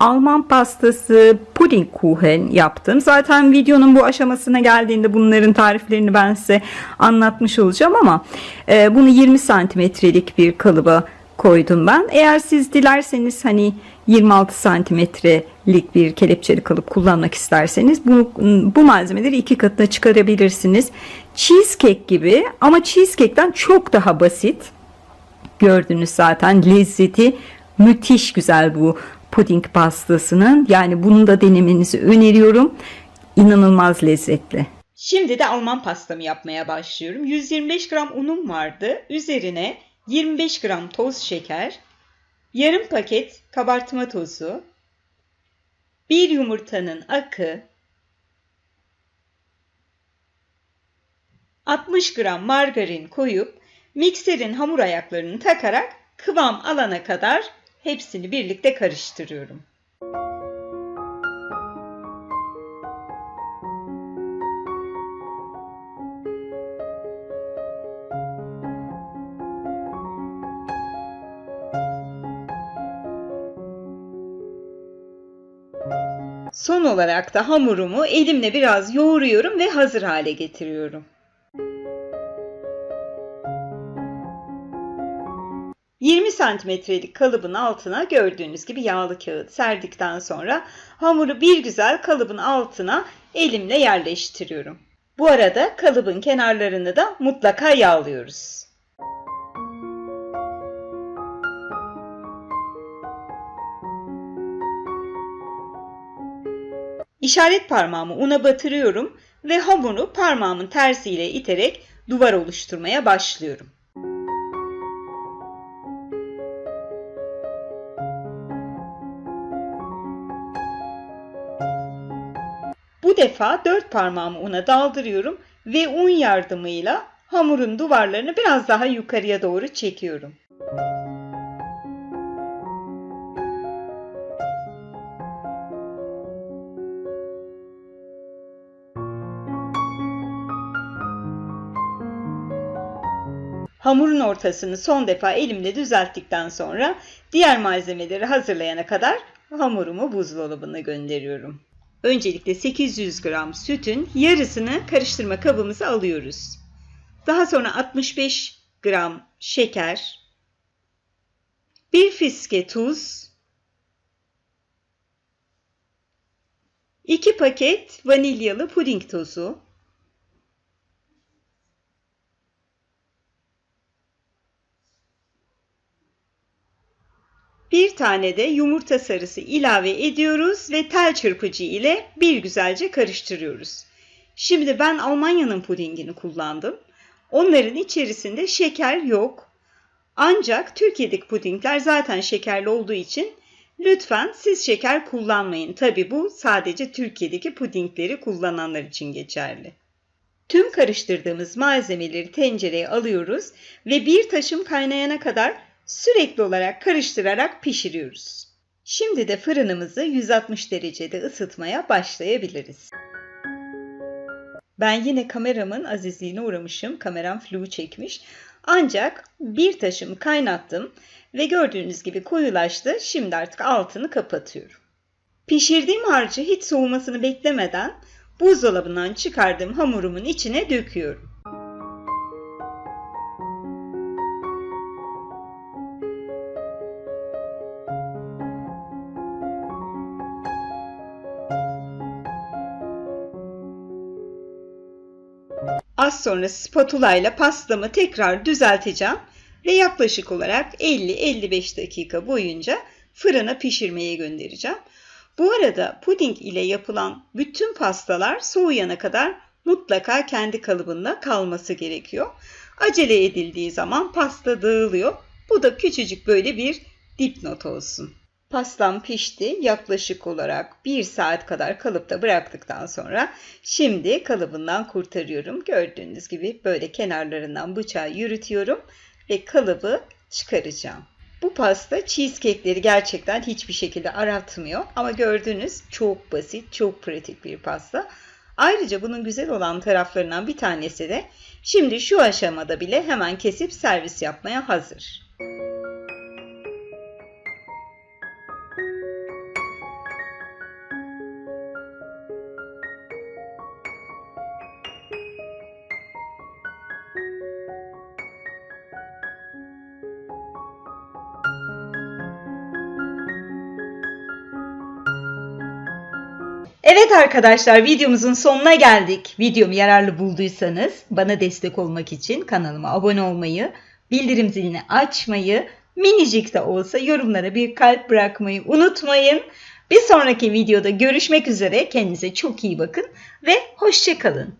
Alman pastası, puding kuchen yaptım. Zaten videonun bu aşamasına geldiğinde bunların tariflerini ben size anlatmış olacağım ama e, bunu 20 santimetrelik bir kalıba koydum ben. Eğer siz dilerseniz hani 26 santimetrelik bir kelepçeli kalıp kullanmak isterseniz bu, bu malzemeleri iki katına çıkarabilirsiniz. Cheesecake gibi ama cheesecake'ten çok daha basit. Gördünüz zaten lezzeti müthiş güzel bu puding pastasının. Yani bunu da denemenizi öneriyorum. İnanılmaz lezzetli. Şimdi de Alman pastamı yapmaya başlıyorum. 125 gram unum vardı. Üzerine 25 gram toz şeker, yarım paket kabartma tozu, bir yumurtanın akı, 60 gram margarin koyup mikserin hamur ayaklarını takarak kıvam alana kadar hepsini birlikte karıştırıyorum. Son olarak da hamurumu elimle biraz yoğuruyorum ve hazır hale getiriyorum. 20 santimetrelik kalıbın altına gördüğünüz gibi yağlı kağıt serdikten sonra hamuru bir güzel kalıbın altına elimle yerleştiriyorum. Bu arada kalıbın kenarlarını da mutlaka yağlıyoruz. İşaret parmağımı una batırıyorum ve hamuru parmağımın tersiyle iterek duvar oluşturmaya başlıyorum. Bu defa dört parmağımı una daldırıyorum ve un yardımıyla hamurun duvarlarını biraz daha yukarıya doğru çekiyorum. Hamurun ortasını son defa elimle düzelttikten sonra diğer malzemeleri hazırlayana kadar hamurumu buzdolabına gönderiyorum. Öncelikle 800 gram sütün yarısını karıştırma kabımıza alıyoruz. Daha sonra 65 gram şeker, bir fiske tuz, 2 paket vanilyalı puding tozu, Bir tane de yumurta sarısı ilave ediyoruz ve tel çırpıcı ile bir güzelce karıştırıyoruz. Şimdi ben Almanya'nın pudingini kullandım. Onların içerisinde şeker yok. Ancak Türkiye'deki pudingler zaten şekerli olduğu için lütfen siz şeker kullanmayın. Tabi bu sadece Türkiye'deki pudingleri kullananlar için geçerli. Tüm karıştırdığımız malzemeleri tencereye alıyoruz ve bir taşım kaynayana kadar sürekli olarak karıştırarak pişiriyoruz. Şimdi de fırınımızı 160 derecede ısıtmaya başlayabiliriz. Ben yine kameramın azizliğine uğramışım. Kameram flu çekmiş. Ancak bir taşımı kaynattım ve gördüğünüz gibi koyulaştı. Şimdi artık altını kapatıyorum. Pişirdiğim harcı hiç soğumasını beklemeden buzdolabından çıkardığım hamurumun içine döküyorum. Az sonra spatula ile pastamı tekrar düzelteceğim ve yaklaşık olarak 50-55 dakika boyunca fırına pişirmeye göndereceğim. Bu arada puding ile yapılan bütün pastalar soğuyana kadar mutlaka kendi kalıbında kalması gerekiyor. Acele edildiği zaman pasta dağılıyor. Bu da küçücük böyle bir dipnot olsun. Pastam pişti. Yaklaşık olarak 1 saat kadar kalıpta bıraktıktan sonra şimdi kalıbından kurtarıyorum. Gördüğünüz gibi böyle kenarlarından bıçağı yürütüyorum ve kalıbı çıkaracağım. Bu pasta cheesecake'leri gerçekten hiçbir şekilde aratmıyor ama gördüğünüz çok basit, çok pratik bir pasta. Ayrıca bunun güzel olan taraflarından bir tanesi de şimdi şu aşamada bile hemen kesip servis yapmaya hazır. Evet arkadaşlar videomuzun sonuna geldik. Videomu yararlı bulduysanız bana destek olmak için kanalıma abone olmayı, bildirim zilini açmayı, minicik de olsa yorumlara bir kalp bırakmayı unutmayın. Bir sonraki videoda görüşmek üzere. Kendinize çok iyi bakın ve hoşçakalın.